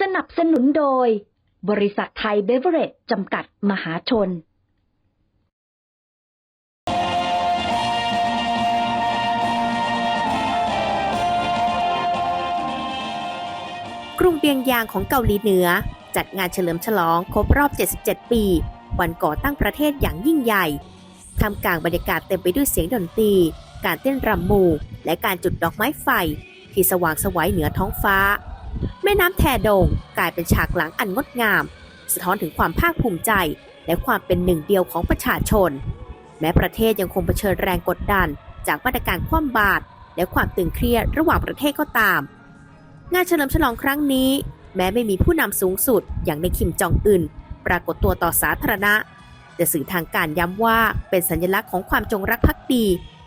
สนับสนุนโดย บริษัทไทยเบเวอร์เรจจำกัดมหาชน กรุงเปียงยางของเกาหลีเหนือ จัดงานเฉลิมฉลองครบรอบ 77 ปี วันก่อตั้งประเทศอย่างยิ่งใหญ่ท่ามกลางบรรยากาศเต็มไปด้วยเสียงดนตรี การเต้นรำหมู่ และการจุดดอกไม้ไฟ ที่สว่างสวัยเหนือท้องฟ้า แม่น้ำแทดงกลายเป็นฉากหลังอันงดงาม สะท้อนถึงความภาคภูมิใจ และความเป็นหนึ่งเดียวของประชาชน แม้ประเทศยังคงเผชิญแรงกดดัน จากมาตรการคว่ำบาตรและความตึงเครียดระหว่างประเทศก็ตาม งานเฉลิมฉลองครั้งนี้ แม้ไม่มีผู้นำสูงสุด อย่างในคิมจองอึนปรากฏตัวต่อสาธารณะ แต่สื่อทางการย้ำว่าเป็นสัญลักษณ์ของความจงรักภักดี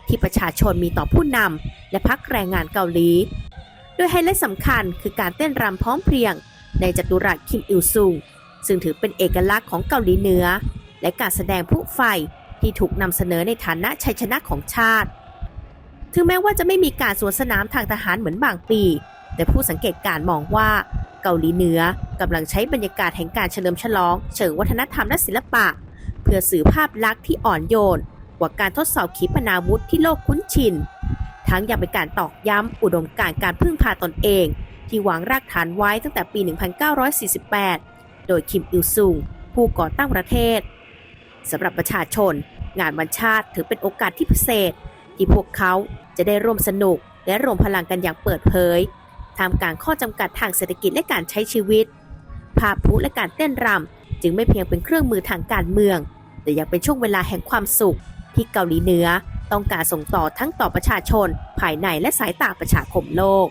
ที่ประชาชนมีต่อผู้นำและพักแรงงานเกาหลี โดยไฮไลท์สำคัญคือการเต้นรำพร้อมเพรียง ในจัตุรัสคิมอิลซุงซึ่งถือเป็นเอกลักษณ์ของเกาหลีเหนือ และการแสดงพลุไฟที่ถูกนำเสนอในฐานะชัยชนะของชาติ ถึงแม้ว่าจะไม่มีการสวนสนามทางทหารเหมือนบางปี แต่ผู้สังเกตการมองว่าเกาหลีเหนือกำลังใช้บรรยากาศแห่งการเฉลิมฉลอง เชิงวัฒนธรรมและศิลปะ เพื่อสื่อภาพลักษณ์ที่อ่อนโยน กว่าการทดสอบขีปนาวุธที่โลกคุ้นชิน ทั้งยังเป็นการตอกย้ำอุดมการการพึ่งพาตนเอง ที่วางรากฐานไว้ตั้งแต่ปี 1948 โดยคิมอิลซุงผู้ก่อตั้งประเทศสำหรับประชาชน งานวันชาติถือเป็นโอกาสที่พิเศษ ที่พวกเขาจะได้ร่วมสนุก และรวมพลังกันอย่างเปิดเผยท่ามกางข้อจำกัดทางเศรษฐกิจและการใช้ชีวิต ภาพพลุและการเต้นรำจึงไม่เพียงเป็นเครื่องมือทางการเมือง แต่ยังเป็นช่วงเวลาแห่งความสุขที่เกาหลีเหนือ ต้องการส่งต่อทั้งต่อประชาชน ภายในและสายตาประชาคมโลก